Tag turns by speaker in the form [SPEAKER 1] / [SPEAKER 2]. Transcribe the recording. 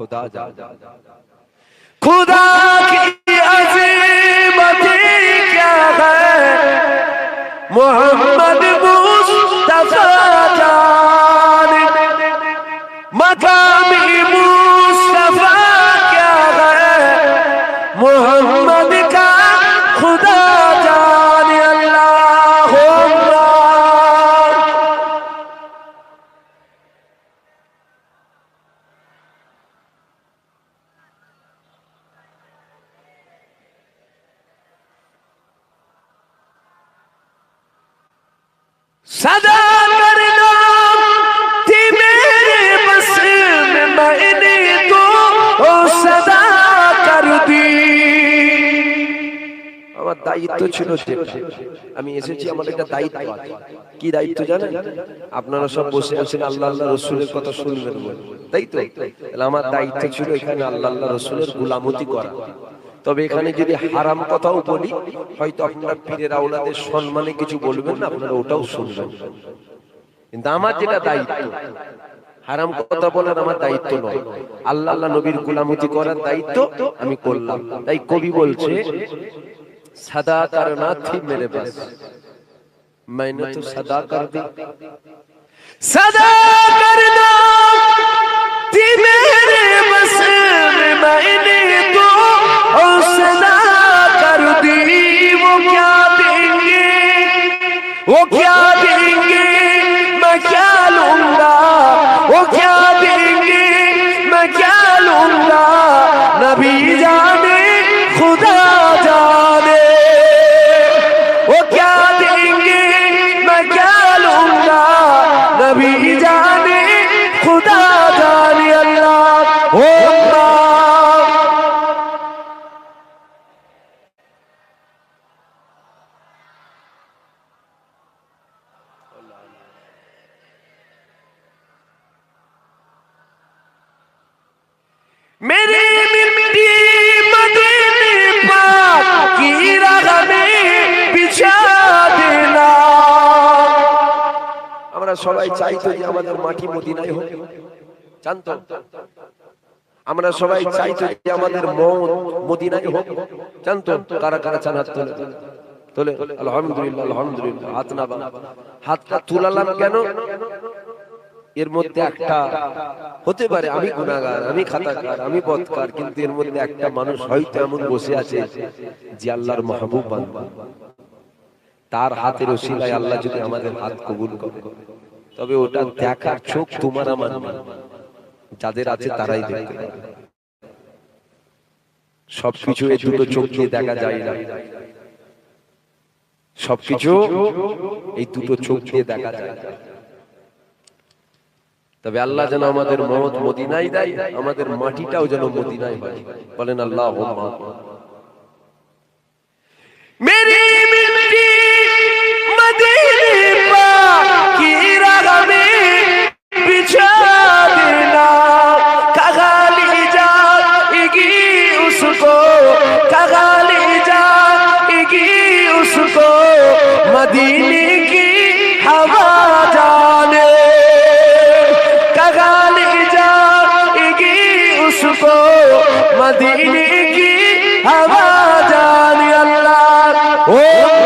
[SPEAKER 1] खुदा जा खुदा की अजीमत क्या है? मोहम्मद मुस्तफ़ा जान। सदा करना थी मेरे बस में मैंने तो ओ सदा कर दी আমার দায়িত্ব ছিল যেটা আমি এসেছি আমার একটা দায়িত্ব আছে কি দায়িত্ব জানেন আপনারা সব বসে আছেন আল্লাহ আল্লাহ রসুলের কথা শুনবেন বলে তাই তো তাহলে আমার দায়িত্ব ছিল এখানে আল্লাহ আল্লাহ রসুলের গুলামতি করা তবে এখানে যদি হারাম কথাও বলি হয়তো আপনারা পীরের আওলাদের সম্মানে কিছু বলবেন না আপনারা ওটাও শুনবেন কিন্তু আমার যেটা দায়িত্ব হারাম কথা বলার আমার দায়িত্ব নয় আল্লাহ আল্লাহ নবীর গুলামতি করার দায়িত্ব আমি করলাম তাই কবি বলছে सदा करना थी मेरे पास मैंने तो सदा कर दी सदा करना وہ کیا دیں گے؟ میں کیا لوں گا؟ وہ کیا دیں گے؟ میں کیا لوں گا؟ نبی جانے আমরা সবাই চাই তো যে আমাদের মাটি মদিনায় হোক। চান তো আমরা সবাই চাই তো যে আমাদের মন মদিনায় হোক। চান তো কারা কারা চান হাত তোলে? তোলে? আলহামদুলিল্লাহ আলহামদুলিল্লাহ, হাত না হাতটা তুলালাম কেন? এর মধ্যে একটা হতে পারে, আমি গুণাগার আমি খাতাকার, আমি বদকার কিন্তু এর মধ্যে একটা মানুষ হয়তো এমন বসে আছে যে আল্লাহর মাহবুব বান্দা। তার হাতের ওসিলায় আল্লাহ যদি আমাদের হাত কবুল করে। তবে ওটা দেখার চোখ তোমার আমার যাদের আছে তারাই দেখতে পাবে সবকিছু এই দুটো চোখ দিয়ে দেখা যায় না। সবকিছু এই দুটো চোখ দিয়ে দেখা যায়। না তবে আল্লাহ যেন আমাদের মত মদিনাই দেয় আমাদের মাটিটাও যেন মদিনাই হয়। বলেন আল্লাহ জানি আল্লাহ ও